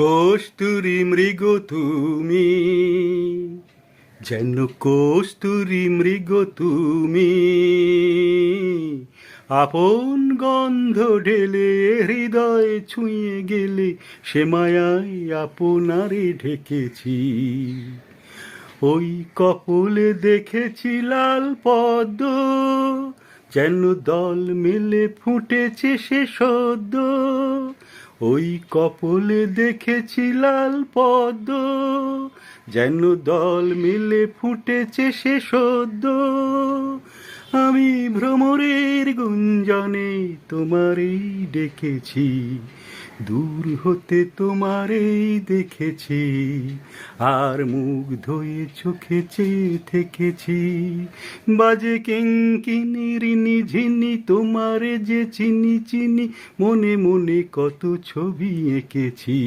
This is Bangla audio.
কস্তুরি মৃগ তুমি। যেন কস্তুরি মৃগ তুমি। আপন গন্ধ ঢেলে হৃদয় ছুঁয়ে গেলে সে মায়ায় আপনারে ঢেকেছি। ওই কপলে দেখেছি লাল পদ্ম, যেন দল মিলে ফুটেছে সে সদ্য। ওই কপলে দেখেছি লাল পদ্ম, যেন দল মিলে ফুটেছে সে সদ্য। আমি ভ্রমরের গুঞ্জনে তোমারই ডেকেছি দূর হতে তোমারেই দেখেছি, আর মুখ ধয়ে চোখে চেয়ে থেকেছি। বাজে কিঙ্কিনি ঝিনি, তোমারে যে চিনি চিনি, মনে মনে কত ছবি এঁকেছি।